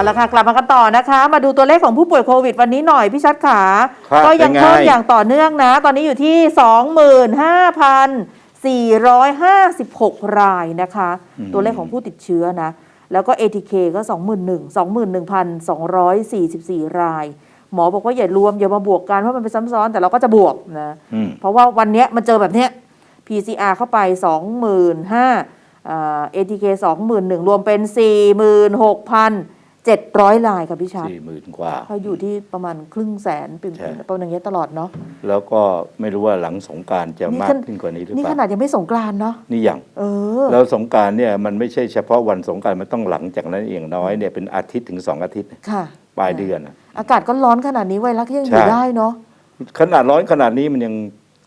เอาละค่ะกลับมากันต่อนะคะ มาดูตัวเลขของผู้ป่วยโควิดวันนี้หน่อยพี่ชัดขา ครับก็ยังเป็นไง เพิ่มอย่างต่อเนื่องนะ ตอนนี้อยู่ที่ 25,456 รายนะคะ ตัวเลขของผู้ติดเชื้อนะ แล้วก็ ATK ก็ 21,000 21,244 ราย หมอบอกว่าอย่ารวมอย่ามาบวกกันเพราะมันเป็นซ้ำซ้อนแต่เราก็จะบวกนะ อืม เพราะว่าวันเนี้ยมันเจอแบบเนี้ย PCR เข้าไป 25,000อ่า ATK 21,000 รวมเป็น 46,700ลายค่ะพี่ชัดสี่หมื่นกว่าเขาอยู่ที่ประมาณครึ่งแสนเป็นใช่ประมาณอย่างเงี้ยตลอดเนาะแล้วก็ไม่รู้ว่าหลังสงกรารจะนี่มากขนขึ้นกว่านี้หรือนี่เปขล่านาดยังไม่สงกรานต์เนาะนี่อย่างเออแล้วสงกรารเนี่ยมันไม่ใช่เฉพาะวันสงกรารมันต้องหลังจากนั้นอย่างน้อยเนี่ยเป็นอาทิตย์ถึงสองอาทิตย์ค่ะปลายเดือนน่ะอากาศก็ร้อนขนาดนี้ไวรัสก็ยังอยู่ใช่ได้เนาะขนาดร้อนขนาดนี้มันยัง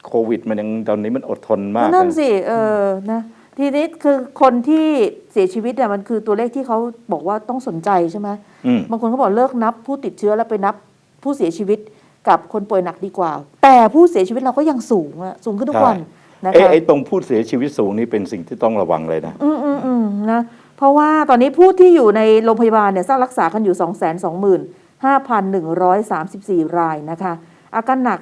โควิด มันยังตอนนี้มันอดทนมากนั่นนะสิเออนะ ทีนี้คือคนที่เสียชีวิตเนี่ยมันคือตัวเลขที่เขาบอกว่าต้องสนใจใช่ไหมอืมบางคนเขาบอกเลิกนับผู้ติดเชื้อแล้วไปนับผู้เสียชีวิตกับคนป่วยหนักดีกว่า แต่ผู้เสียชีวิตเราก็ยังสูงอะสูงขึ้นทุกวันนะเอ้คะ ไอ้ตรงผู้เสียชีวิตสูงนี่เป็นสิ่งที่ต้องระวังเลยนะ อืมอืมอืมนะเพราะว่าตอนนี้ผู้ที่อยู่ในโรงพยาบาลเนี่ยสร้างรักษากันอยู่ 2 2 5 1 3 4 รายนะคะ อาการหนัก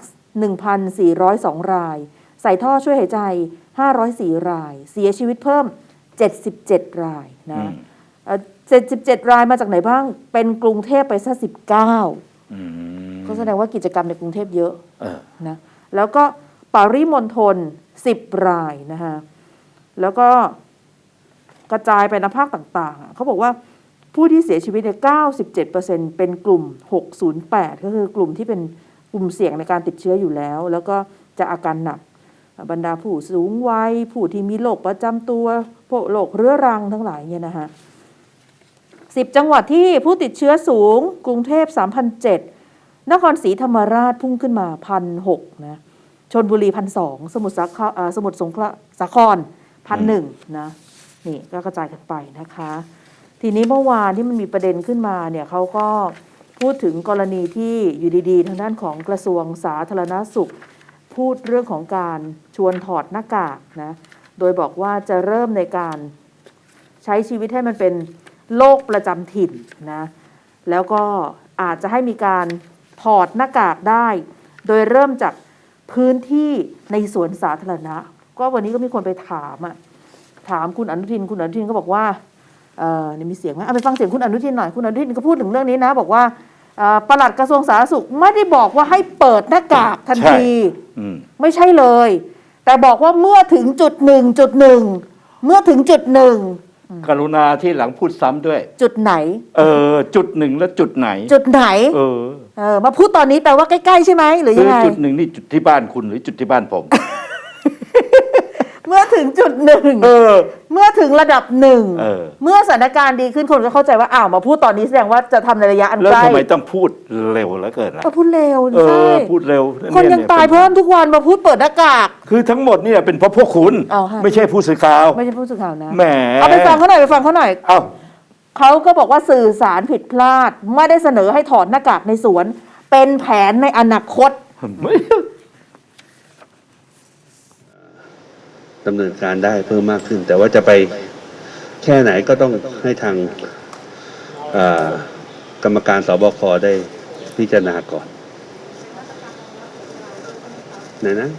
1,402 ราย ใส่ท่อช่วยหายใจ 504 ราย เสียชีวิตเพิ่ม 77 รายนะอืมเอ่อ77รายมาจากไหนบ้าง เป็นกรุงเทพไปซะ19อืมก็แสดงว่ากิจกรรมในกรุงเทพเยอะเออนะ แล้วก็ปริมณฑล10รายนะคะแล้วก็กระจายไปในภาคต่างๆอะเขาบอกว่าผู้ที่เสียชีวิตเนี่ย97%เป็นกลุ่ม608ก็คือกลุ่มที่เป็นกลุ่มเสี่ยงในการติดเชื้ออยู่แล้ว แล้วก็จะอาการหนัก บรรดาผู้สูงวัยผู้ที่มีโรคประจำตัวพวกโรคเรื้อรังทั้งหลายเนี่ยนะคะสิบจังหวัดที่ผู้ติดเชื้อสูง กรุงเทพ3,007นครศรีธรรมราชพุ่งขึ้นมาพันหกนะชนบุรีพันสองสมุทรสาคราสมุทรสงครสาครพันหนึ่งนะนี่ก็กระจายกันไปนะคะ ทีนี้เมื่อวานที่มันมีประเด็นขึ้นมาเนี่ยเขาก็พูดถึงกรณีที่อยู่ดีๆ ทางด้านของกระทรวงสาธารณสุข พูดเรื่องของการชวนถอดหน้ากากนะ โดยบอกว่าจะเริ่มในการใช้ชีวิตให้มันเป็นโรคประจำถิ่นนะ แล้วก็อาจจะให้มีการถอดหน้ากากได้ โดยเริ่มจากพื้นที่ในสวนสาธารณะ ก็วันนี้ก็มีคนไปถามอะถามคุณอนุทิน คุณอนุทินก็บอกว่า เออนี่มีเสียงไหมเอาไปฟังเสียงคุณอนุทินหน่อย คุณอนุทินก็พูดถึงเรื่องนี้นะ บอกว่า เอ่อปลัดกระทรวงสาธารณสุขไม่ได้บอกว่าให้เปิดหน้ากากทันใช่ทีอืมไม่ใช่เลย แต่บอกว่าเมื่อถึงจุดหนึ่งจุดหนึ่งเมื่อถึงจุดหนึ่งกรุณาที่หลังพูดซ้ำด้วย จุดไหน เออ จุดหนึ่งแล้วจุดไหน จุดไหน เออเออมาพูดตอนนี้แปลว่าใกล้ๆใช่ไหมหรือคืยังอไงจุดหนึ่งนี่จุดที่บ้านคุณหรือจุดที่บ้านผม เมื่อถึงจุดหนึ่งเออ เมื่อถึงระดับหนึ่งเออ เมื่อสถานการณ์ดีขึ้นคนก็เข้าใจว่าอ้าวมาพูดตอนนี้แสดงว่าจะทำในระยะอันแล้วใกล้ทำไมต้องพูดเร็วเหลือเกินล่ะก็พูดเร็วเอใช่อพูดเร็วคนยังเตายเพิ่มทุกวันมาพูดเปิดหน้ากาก คือทั้งหมดเนี่ยเป็นเพราะพวกคุณอ๋อค่ะ ไม่ใช่ผู้สื่อข่าวไม่ใช่ผู้สื่อข่าวนะแหมเอาไปฟังเขาหน่อยไปฟังเขาหน่อย เอ้า เขาก็บอกว่าสื่อสารผิดพลาด ไม่ได้เสนอให้ถอดหน้ากากในสวน เป็นแผนในอนาคต ไม่ ดำเนินการได้เพิ่มมากขึ้น แต่ว่าจะไปแค่ไหนก็ต้องให้ทางกรรมการสบคได้พิจารณาก่อนไหนนะ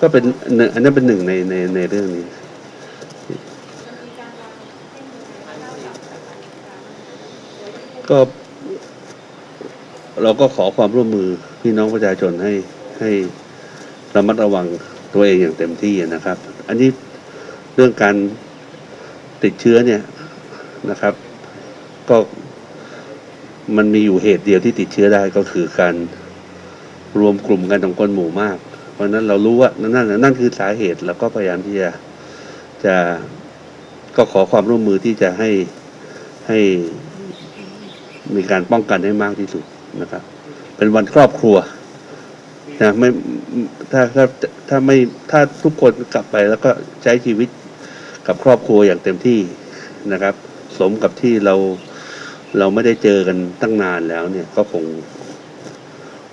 ก็เป็นอันนั้นเป็นหนึ่งในในในเรื่องนี้ ก็ เราก็ขอความร่วมมือพี่น้องประชาชนให้ให้ระมัดระวัง ตัวเองอย่างเต็มที่นะครับ อันนี้เรื่องการติดเชื้อเนี่ยนะครับ ก็มันมีอยู่เหตุเดียวที่ติดเชื้อได้ก็คือการรวมกลุ่มกันของคนหมู่มาก เพราะนั้นเรารู้ว่านั่นนั่นนั่นคือสาเหตุแล้วก็พยายามที่จะจะก็ขอความร่วมมือที่จะให้ให้มีการป้องกันให้มากที่สุดนะครับ เป็นวันครอบครัว นะไม่ถ้าถ้าถ้าไม่ถ้าทุกคนกลับไปแล้วก็ใช้ชีวิตกับครอบครัวอย่างเต็มที่นะครับ สมกับที่เราเราไม่ได้เจอกันตั้งนานแล้วเนี่ยก็คง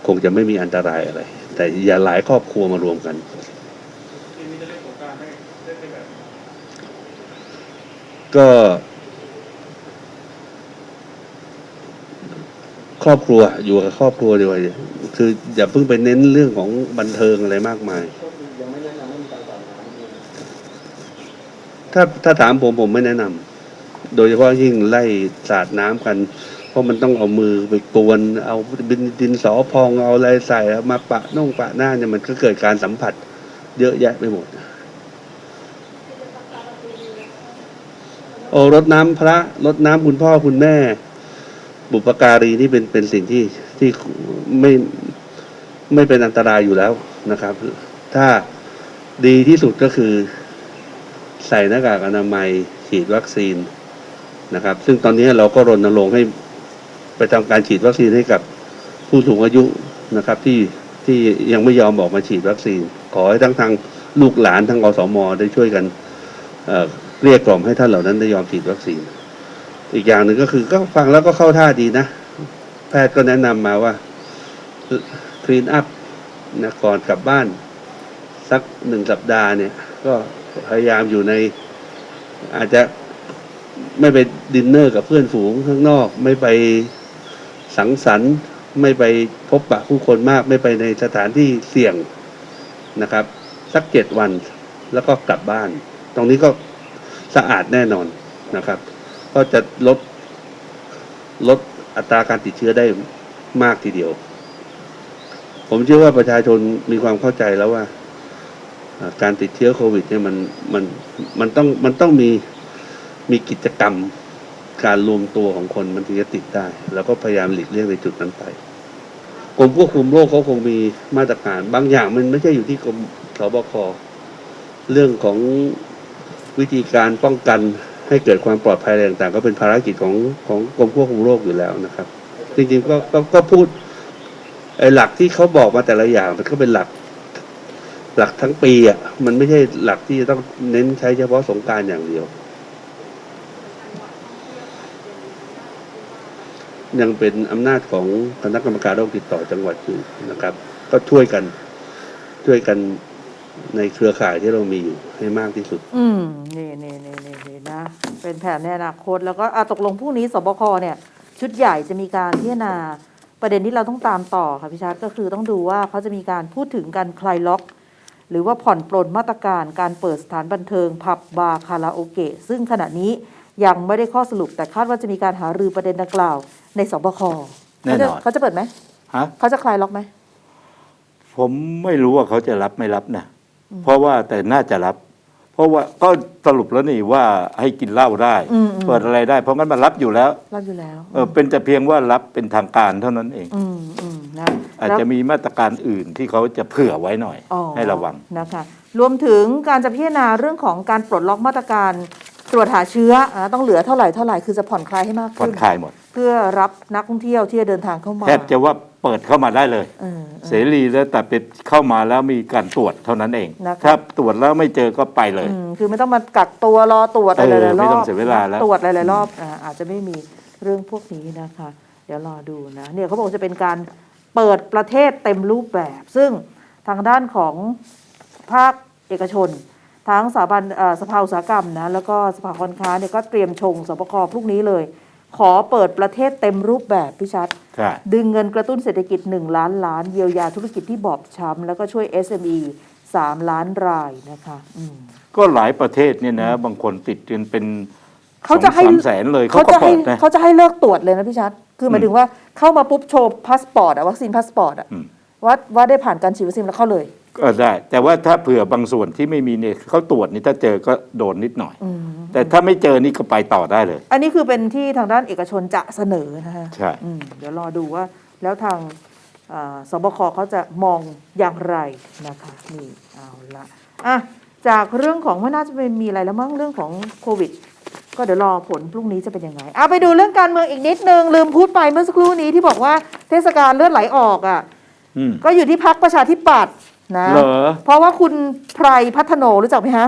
คงจะไม่มีอันตรายอะไร แต่อย่าหลายครอบครัวมารวมกันก็ ครอบครัวอยู่กับครอบครัวดีกว่า คืออย่าเพิ่งไปเน้นเรื่องของบันเทิงอะไรมากมาย ถ้าถ้าถามผมผมไม่แนะนำโดยเฉพาะยิ่งไล่สาดน้ำกัน เพราะมันต้องเอามือไปกวน เอาดินดินสอพองเอาอะไรใส่มาปะน่องปะหน้าเนี่ยมันก็เกิดการสัมผัส เยอะแยะไปหมดโอ้รดน้ำพระรดน้ำคุณพ่อคุณแม่ บุปการีนี่เป็นเป็นสิ่งที่ที่ไม่ไม่เป็นอันตรายอยู่แล้วนะครับ ถ้าดีที่สุดก็คือใส่หน้ากากอนามัยฉีดวัคซีนนะครับ ซึ่งตอนนี้เราก็รณรงค์ให้ไปทำการฉีดวัคซีนให้กับผู้สูงอายุนะครับ ที่ที่ยังไม่ยอมออกมาฉีดวัคซีน ขอให้ทั้งทางลูกหลานทั้งอสมได้ช่วยกันเเรียกกล่อมให้ท่านเหล่านั้นได้ยอมฉีดวัคซีน อีกอย่างหนึ่งก็คือก็ฟังแล้วก็เข้าท่าดีนะ แพทย์ก็แนะนำมาว่าคลีนอัพนะก่อนกลับบ้าน สักหนึ่งสัปดาห์เนี่ย ก็พยายามอยู่ใน อาจจะไม่ไปดินเนอร์กับเพื่อนฝูงข้างนอก ไม่ไปสังสรรค์ไม่ไปพบปะผู้คนมาก ไม่ไปในสถานที่เสี่ยงนะครับ สักเจ็ดวันแล้วก็กลับบ้าน ตรงนี้ก็สะอาดแน่นอนนะครับ ก็จะลดลดอัตราการติดเชื้อได้มากทีเดียว ผมเชื่อว่าประชาชนมีความเข้าใจแล้วว่า การติดเชื้อโควิดเนี่ยมันมันมันต้องมันต้องมีมีกิจกรรมการรวมตัวของคนมันถึงจะติดได้ แล้วก็พยายามหลีกเลี่ยงในจุดนั้นไปกรมควบคุมโรคเขาคงมีมาตรการ บางอย่างมันไม่ใช่อยู่ที่กรมสบคเรื่องของวิธีการป้องกัน ให้เกิดความปลอดภัยอะไรต่างๆ ก็เป็นภารกิจของของกรมควบคุมโรคอยู่แล้วนะครับ จริงๆก็ก็ก็พูดไอ้หลักที่เขาบอกมาแต่ละอย่างมันก็เป็นหลักหลักทั้งปีอะมันไม่ใช่หลักที่จะต้องเน้นใช้เฉพาะสงการอย่างเดียว ยังเป็นอำนาจของคณะกรรมการโรคติดต่อจังหวัดอยู่นะครับ ก็ช่วยกันช่วยกัน ในเครือข่ายที่เรามีอยู่ให้มากที่สุด อืมนี่นี่นี่นี่นี่นะ เป็นแผนในอนาคตแล้วก็อะตกลงพรุ่งนี้สบคเนี่ย ชุดใหญ่จะมีการพิจารณาประเด็นที่เราต้องตามต่อค่ะพี่ชัดก็คือต้องดูว่าเขาจะมีการพูดถึงการคลายล็อก หรือว่าผ่อนปลนมาตรการการเปิดสถานบันเทิงผับบาร์คาราโอเกะซึ่งขณะนี้ยังไม่ได้ข้อสรุปแต่คาดว่าจะมีการหารือประเด็นดังกล่าว ในสบคแน่นอน เขาจะเขาจะเปิดไหมฮะ เขาจะคลายล็อกไหม ผมไม่รู้ว่าเขาจะรับไม่รับนะ เพราะว่าแต่น่าจะรับ เพราะว่าก็สรุปแล้วนี่ว่าให้กินเหล้าได้อืมอืม เปิดอะไรได้ เพราะงั้นมันรับอยู่แล้วรับอยู่แล้วเออเป็นแต่เพียงว่ารับเป็นทางการเท่านั้นเอง อืมอืมนะอาจแล้ว จะมีมาตรการอื่นที่เขาจะเผื่อไว้หน่อย อ๋อให้ระวัง นะคะรวมถึงการจะพิจารณาเรื่องของการปลดล็อกมาตรการตรวจหาเชื้ออ่าต้องเหลือเท่าไหร่เท่าไหร่คือจะผ่อนคลายให้มากผ่อขึ้นนคลายหมด เพื่อรับนักท่องเที่ยวที่จะเดินทางเข้ามา แทบจะว่า เปิดเข้ามาได้เลยเออเสรีแล้วแต่เป็นเข้ามาแล้วมีการตรวจเท่านั้นเอง นะคะ ถ้าตรวจแล้วไม่เจอก็ไปเลย อืมคือไม่ต้องมากักตัวรอตรวจอะไรเออหลายๆรไม่อต้อบงเสียเวลาแล้ว ตรวจหลายๆรอบอ่าอาจจะไม่มีเรื่องพวกนี้นะคะ เดี๋ยวรอดูนะ เนี่ยเขาบอกจะเป็นการเปิดประเทศเต็มรูปแบบ ซึ่งทางด้านของภาคเอกชน ทั้งสถาบันเอ่อสภาอุตสาหกรรมนะแล้วก็สภาการค้าเนี่ยก็เตรียมชงสบคพรุ่งนี้เลย ขอเปิดประเทศเต็มรูปแบบพี่ชัด ใช่ ดึงเงินกระตุ้นเศรษฐกิจ 1 ล้านล้าน เยียวยาธุรกิจที่บอบช้ำแล้วก็ช่วย SME 3 ล้านรายนะคะอืม ก็หลายประเทศเนี่ยนะ บางคนติดจนเป็นเขาจะให้ สองสามแสนเลยเขาเขาก็จะให้เปิดนะ เขาจะให้เลิกตรวจเลยนะพี่ชัด คือหมายถึงว่าเข้ามาปุ๊บโชว์พาสปอร์ตอะวัคซีนพาสปอร์ตอะอืม ว่าว่าได้ผ่านการฉีดวัคซีนแล้วเข้าเลย ก็ได้ แต่ว่าถ้าเผื่อบางส่วนที่ไม่มีเนี่ยเขาตรวจนี่ถ้าเจอก็โดนนิดหน่อย อืมแต่ถ้าไม่เจอนี่ก็ไปต่อได้เลย อันนี้คือเป็นที่ทางด้านเอกชนจะเสนอนะคะใช่ อืมเดี๋ยวรอดูว่า แล้วทางอ่าสบคเขาจะมองอย่างไรนะคะนี่เอาละอะจากเรื่องของไม่น่าจะเป็นมีอะไรแล้วมั้งเรื่องของโควิด ก็เดี๋ยวรอผลพรุ่งนี้จะเป็นยังไงเอาไปดูเรื่องการเมืองอีกนิดนึงลืมพูดไปเมื่อสักครู่นี้ที่บอกว่าเทศกาลเลือดไหลออกอะ อืมก็อยู่ที่พักประชาธิปัตย์ นะ เหรอ เพราะว่าคุณไพรพัฒโนรู้จักไหมฮะ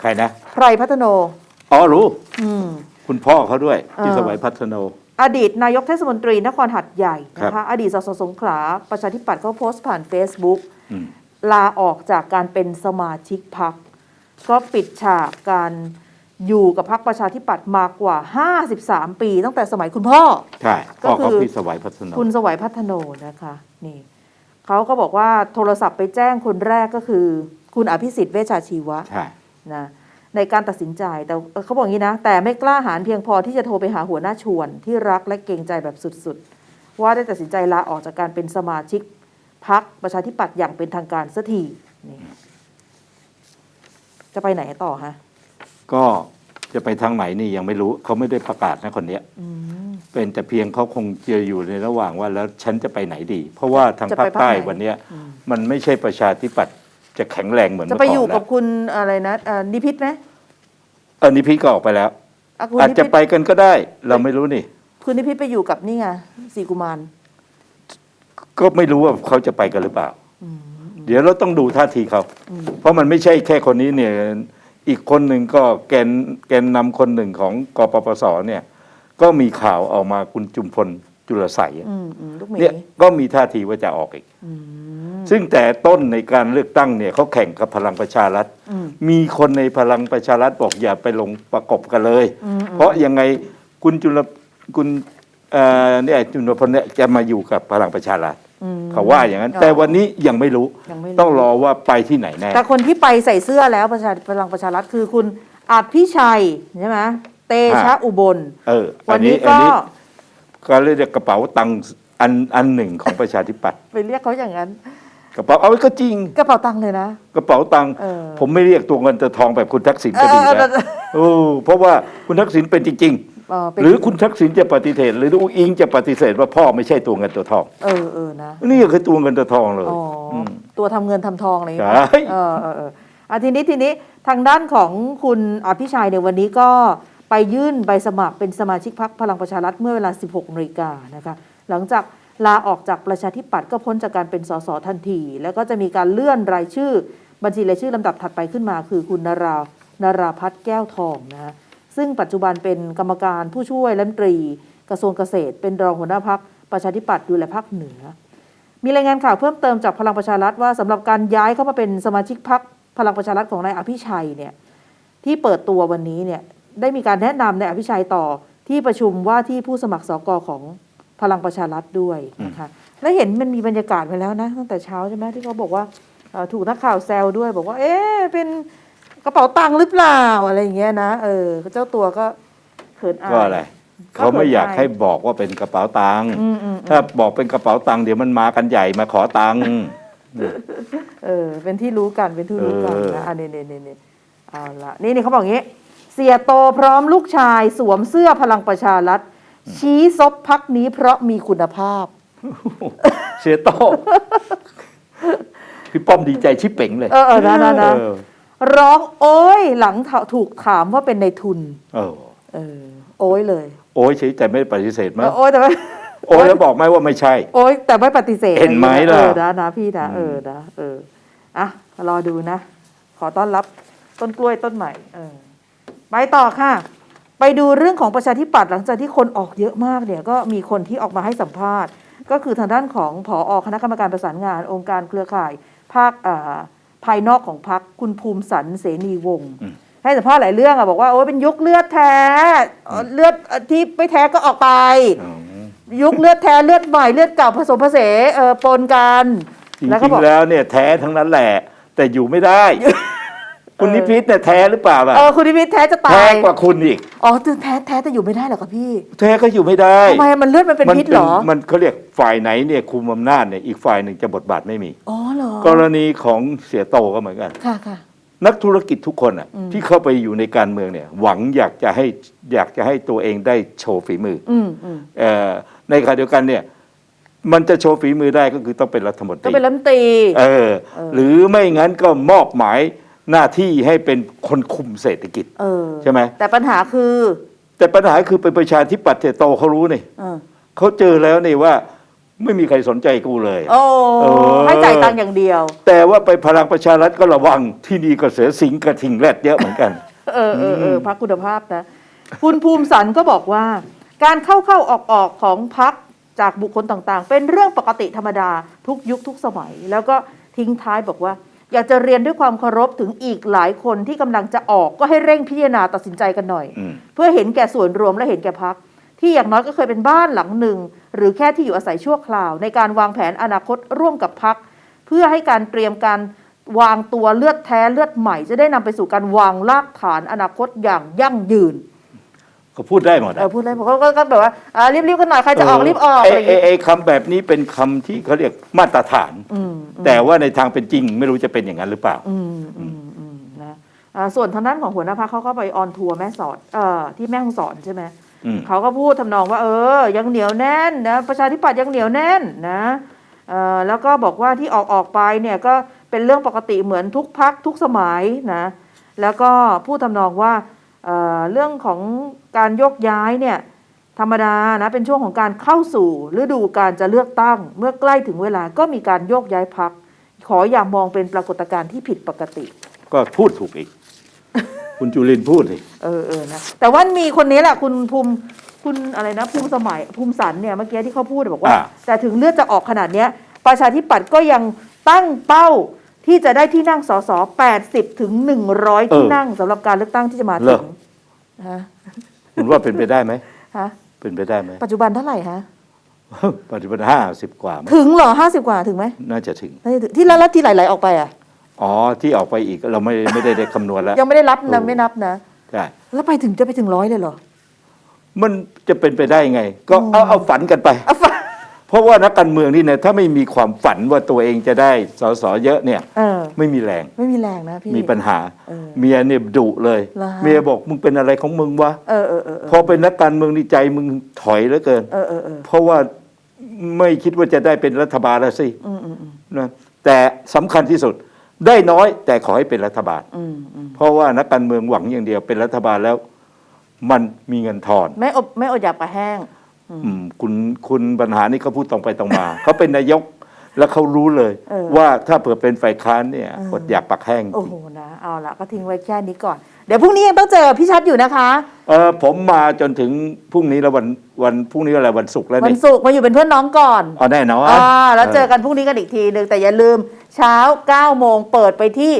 ใครนะ ไพรพัฒโน อ๋อรู้ อืม คุณพ่อเขาด้วยที่เออ สวัยพัฒโน อดีตนายกเทศมนตรีนครหัดใหญ่นะครัคะบ อดีตสสสงขลาประชาธิปัตย์เขาโพสต์ผ่าน Facebook อืม ลาออกจากการเป็นสมาชิกพัก ก็ปิดฉากการอยู่กับพรรคประชาธิปัตย์มากว่า 53 ปี ตั้งแต่สมัยคุณพ่อ ใช่ก็พ่อคือเขาพี่สวัยพัฒนาคุณสวัยพัฒโนนะคะ นี่ เขาก็บอกว่าโทรศัพท์ไปแจ้งคนแรกก็คือ คุณอภิสิทธิ์เวชชาชีวะใช่นะในการตัดสินใจแต่เขาบอกอย่างนี้นะ แต่ไม่กล้าหาญเพียงพอที่จะโทรไปหาหัวหน้าชวน ที่รักและเกรงใจแบบสุดๆ ว่าได้ตัดสินใจลาออกจากการเป็นสมาชิกพักประชาธิปัตย์อย่างเป็นทางการสักทีนี่จะไปไหนต่อฮะก็จะไปทางไหนนี่ยังไม่รู้เขาไม่ได้ประกาศนะคนเนี้ยอืม เป็นแต่เพียงเขาคงจะอยู่ในระหว่างว่าแล้วฉันจะไปไหนดี เพราะว่าทางจะภาไปคใต้พรรคไหน วันเนี้ยอืมมันไม่ใช่ประชาธิปัตย์จะแข็งแรงเหมือนจะเมื่อไปก่อนอยู่แล้กับวคุณอะไรนะเอ่อนิพิษไหมเออนิพิษก็ออกไปแล้ว อะคุณอาจนิจะพิษไปกันก็ได้ เราไม่รู้นี่ คุณนิพิษไปอยู่กับนี่ไงสีกุมาร ก็ไม่รู้ว่าเขาจะไปกันหรือเปล่าอืมเดี๋ยวเราต้องดูท่าทีเขาอืมเพราะมันไม่ใช่แค่คนนี้เนี่ย อีกคนหนึ่งก็แกนแกนนำคนหนึ่งของกปปสเนี่ย ก็มีข่าวออกมาคุณจุมพลจุลใสยอืมอืมลูกหมีเนี่ยก็มีท่าทีว่าจะออกอีก อืมซึ่งแต่ต้นในการเลือกตั้งเนี่ยเขาแข่งกับพลังประชารัฐ อืม มีคนในพลังประชารัฐบอกอย่าไปลงประกบกันเลยอืม เพราะยังไงคุณจุลคุณเอ่อเนี่ยจุลพลเนี่ยจะมาอยู่กับพลังประชารัฐอืม เขาว่าอย่างนั้น แต่วันนี้ยังไม่รู้ยังไม่รู้ ต้องรอว่าไปที่ไหนแน่แต่คนที่ไปใส่เสื้อแล้วประชาพลังประชารัฐคือคุณอาจพิชัยใช่ไหม เตชะอุบล เออวัอันนนี้นี้อันก็นี้ก็เรียกกระเป๋าตังค์อันอันหนึ่งของประชาธิปัตย์ไปเรียกเขาอย่างนั้น กระเป๋าเอาไว้ก็จริง กระเป๋าตังค์เลยนะ กระเป๋าตังค์เออ ผมไม่เรียกตัวเงินตัวทองแบบคุณทักษิณเอก็ดีอเอนะอโอ้เพราะว่าคุณทักษิณเป็นจริงเออๆเป็นหรือคุณทักษิณจะปฏิเสธหรืออุ้งอิงจะปฏิเสธว่าพ่อไม่ใช่ตัวเงินตัวทอง เออเออนะ นี่ก็คือตัวเงินตัวทองเลย อ๋ออมตัวทำเงินทำทองอะไรอย่างเงี้ยใช่ เออเออเอออะทีนี้ทีนี้ทางด้านของคุณอภิชัยเนี่ยวันนี้ก็ ไปยื่นใบสมัครเป็นสมาชิกพรรคพลังประชารัฐเมื่อเวลา 16นาฬิกานะคะหลังจากลาออกจากประชาธิปัตย์ก็พ้นจากการเป็นสสทันที แล้วก็จะมีการเลื่อนรายชื่อ บัญชีรายชื่อลำดับถัดไปขึ้นมาคือคุณนารานาราพัฒน์แก้วทองนะคะซึ่งปัจจุบันเป็นกรรมการผู้ช่วยรัฐมนตรี กระทรวงเกษตร เป็นรองหัวหน้าพักประชาธิปัตย์ดูแลภาคเหนือ มีรายงานข่าวเพิ่มเติมจากพลังประชารัฐว่าสำหรับการย้ายเข้ามาเป็นสมาชิกพักพลังประชารัฐของนายอภิชัยเนี่ยที่เปิดตัววันนี้เนี่ย ได้มีการแนะนำนายอภิชัยต่อที่ประชุมว่าที่ผู้สมัครสกของพลังประชารัฐด้วยนะคะและเห็นมันมีบรรยากาศไปแล้วนะตั้งแต่เช้าใช่ไหมที่เขาบอกว่าเอ่อถูกนักข่าวแซวด้วย บอกว่า เอ๊ะเป็นกระเป๋าตังค์หรือเปล่าอะไรอย่างเงี้ยนะเออเจ้าตัวก็เขินอายก็อะไรก็เขาไม่อยากเปิดใจให้บอกว่าเป็นกระเป๋าตังค์อืมอืมอืมถ้าบอกเป็นกระเป๋าตังค์เดี๋ยวมันมากันใหญ่มาขอตังค์เออ เป็นที่รู้กันเป็นที่รู้กันเออนะอันนี้นี่นี่นี่เอาละนี่นี่เขาบอกงี้ เสียโตพร้อมลูกชายสวมเสื้อพลังประชารัฐ ชี้ซบพักนี้เพราะมีคุณภาพ เสียโต้พี่ป้อมดีใจชิบเป่งเลย เออเออนะนะนะเออร้องโอ้ยหลังถูกถามว่าเป็นในทุน เออเออ โอ้ยเลย โอ้ยเฉยแต่ไม่ปฏิเสธมั้งโอ้ยแต่ว่าโอ้ยแล้วบอกไหมว่าไม่ใช่ โอ้ยแต่ไม่ปฏิเสธเห็นไหมล่ะเออนะนะพี่นะเออนะเอออะรอดูนะ ขอต้อนรับต้นกล้วยต้นใหม่ เออ ไปต่อค่ะ ไปดูเรื่องของประชาธิปัตย์หลังจากที่คนออกเยอะมากเนี่ยก็มีคนที่ออกมาให้สัมภาษณ์ ก็คือทางด้านของผอคณะกรรมการประสานงาน องค์การเครือข่าย ภาคอ่าภายนอกของพรรคคุณภูมิสันเสนีวงศ์อืมให้สัมภาษณ์หลายเรื่องอะบอกว่าโอ้ยเป็นยุคเลือดแท้เอ่อเลือดเอ่อที่ไม่แท้ก็ออกไปอ๋อยุคเลือดแท้เลือดใหม่เลือดเก่าผสมผสมเออปนกันจริแล้วก็งบอกๆแล้วเนี่ยแท้ทั้งนั้นแหละ แต่อยู่ไม่ได้ คุณนิพิษเนี่ยแท้หรือเปล่าล่ะเออคุณนิมิตแท้จะตาแท้ยกว่าคุณอีกอ๋อแท้แท้แต่อยู่ไม่ได้เหรอคะพี่ แท้ก็อยู่ไม่ได้ทำไมมันเลือดมันเป็นพิษเหรอ มันเขาเรียกฝ่ายไหนเนี่ยคุมอำนาจเนี่ยอีกฝ่ายหนึ่งจะบทบาทไม่มีอ๋อเหรอกรณีของเสียโตก็เหมือนกันค่ะค่ะนักธุรกิจทุกคนอะอืมที่เข้าไปอยู่ในการเมืองเนี่ย หวังอยากจะให้อยากจะให้ตัวเองได้โชว์ฝีมืออืมอืมเอ่อในขณะเดียวกันเนี่ย มันจะโชว์ฝีมือได้ก็คือต้องเป็นรัฐมนตก็รีเป็นรัฐมนตรีเออเออ หรือไม่งั้นก็มอบหมาย หน้าที่ให้เป็นคนคุมเศรษฐกิจ เออใช่ไหม แต่ปัญหาคือ แต่ปัญหาคือเป็นประชาธิปัตย์เสียโตเขารู้นี่เออ เขาเจอแล้วนี่ว่าไม่มีใครสนใจกูเลย โอ้เออ ให้จ่ายตังค์อย่างเดียว แต่ว่าไปพลังประชารัฐก็ระวังที่นี่ก็เสือสิงกระทิงแรดเยอะเหมือนกัน เออเออเออพักคุณภาพนะ คุณภูมิสันก็บอกว่า การเข้าเข้าออกออกของพักจากบุคคลต่างๆ เป็นเรื่องปกติธรรมดาทุกยุคทุกสมัย แล้วก็ทิ้งท้ายบอกว่า อยากจะเรียนด้วยความเคารพถึงอีกหลายคนที่กำลังจะออกก็ให้เร่งพิจารณาตัดสินใจกันหน่อย อืม เพื่อเห็นแก่ส่วนรวมและเห็นแก่พัก ที่อย่างน้อยก็เคยเป็นบ้านหลังหนึ่ง หรือแค่ที่อยู่อาศัยชั่วคราว ในการวางแผนอนาคตร่วมกับพัก เพื่อให้การเตรียมการวางตัวเลือดแท้เลือดใหม่ จะได้นำไปสู่การวางรากฐานอนาคตอย่างยั่งยืน ก็พูดได้หมดเออะอพูดเลยบอกก็ก็แบบว่าอ่ารีบๆกันหน่อยใครจะออกรีบออกเออะไรอย่างเองี้เอคำแบบนี้เป็นคำที่เขาเรียกมาตรฐาน อืมแต่ว่าในทางเป็นจริงไม่รู้จะเป็นอย่างนั้นหรือเปล่า อืมอืมอืมนะอ่าส่วนทางด้านของหัวหน้าพักเขาก็ไปออนทัวร์แม่สอดเอ่อที่แม่ฮ่องสอนใช่ไหม อืม เขาก็พูดทำนองว่า เออ ยังเหนียวแน่นนะประชาธิปัตย์ยังเหนียวแน่นนะเอ่อแล้วก็บอกว่าที่ออกออกไปเนี่ยก็เป็นเรื่องปกติเหมือนทุกพักทุกสมัยนะแล้วก็พูดทำนองว่า เอ่อเรื่องของการโยกย้ายเนี่ยธรรมดานะเป็นช่วงของการเข้าสู่ฤดูการจะเลือกตั้ง เมื่อใกล้ถึงเวลาก็มีการโยกย้ายพัก ขออย่ามองเป็นปรากฏการณ์ที่ผิดปกติ ก็พูดถูกอีก คุณจุลินทร์พูดสิเออเออนะแต่ว่ามีคนนี้แหละคุณภูมิคุณอะไรนะภูมิสมัยภูมิสันเนี่ยเมื่อกี้ที่เขาพูดบอกว่า แต่ถึงเลือดจะออกขนาดเนี้ยประชาธิปัตย์ก็ยังตั้งเป้า ที่จะได้ที่นั่งสส80 ถึง 100 ที่นั่งสำหรับการเลือกตั้งที่จะมาถึงฮะคุณว่าเป็นไปได้ไหมฮะเป็นไปได้ไหมปัจจุบันเท่าไหร่ฮะปัจจุบันห้าสิบกว่ามั้งถึงเหรอ50กว่าถึงไหมน่าจะถึงน่าจะถึงที่แล้วแล้วที่ไหลๆออกไปอะอ๋อที่ออกไปอีกเราไม่ไม่ได้ได้คำนวณแล้ว ยังไม่ได้รับโอ้นะไม่นับนะใช่แล้วไปถึงจะไปถึงร้อยเลยเหรอ มันจะเป็นไปได้ไง ก็เอาเอาฝันกันไปอะฟังเพ ราะว่านักการเมืองนี่เนี่ยถ้าไม่มีความฝันว่าตัวเองจะได้สสเยอะเนี่ย เออ ไม่มีแรง ไม่มีแรงนะพี่ มีปัญหา เออเมียเนี่ยดุเลย เหรอฮะ เมียบอกมึงเป็นอะไรของมึงวะเออเออเออเออพอเป็นนักการเมืองนี่ใจมึงถอยเหลือเกิน เออเออเออเพราะว่าไม่คิดว่าจะได้เป็นรัฐบาลแล้วสิอืมอืมอืมนะแต่สำคัญที่สุดได้น้อยแต่ขอให้เป็นรัฐบาล อืมอืมเพราะว่านักการเมืองหวังอย่างเดียวเป็นรัฐบาลแล้ว มันมีเงินทอน ไม่อดไม่อดอยากปลาแห้ง อืมคุณคุณปัญหานี่เขาพูดตรงไปตรงมา เขาเป็นนายกแล้วเขารู้เลย เออ ว่าถ้าเผื่อเป็นฝ่ายค้านเนี่ยเอออดอยากปักแห้งจโอ้ริง โหนะเอาละก็ทิ้งไว้แค่นี้ก่อน เดี๋ยวพรุ่งนี้ยังต้องเจอพี่ชัดอยู่นะคะ เออผมมาจนถึงพรุ่งนี้แล้ววันวันพรุ่งนี้อะไรวันศุกร์แล้ววันนี่ศุกร์มาอยู่เป็นเพื่อนน้องก่อนอ๋อแน่นอนอ่าแล้วเจอกันพรุ่งนี้กันอีกทีหนึ่งแต่อย่าลืมเช้า9โมงเปิดไปที่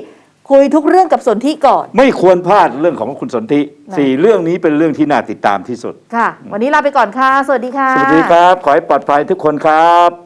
คุยทุกเรื่องกับสนที่ก่อน ไม่ควรพลาดเรื่องของคุณสนธินะสี่เรื่องนี้เป็นเรื่องที่น่าติดตามที่สุด ค่ะ วันนี้ลาไปก่อนค่ะ สวัสดีค่ะ สวัสดีครับ ขอให้ปลอดภัยทุกคนครับ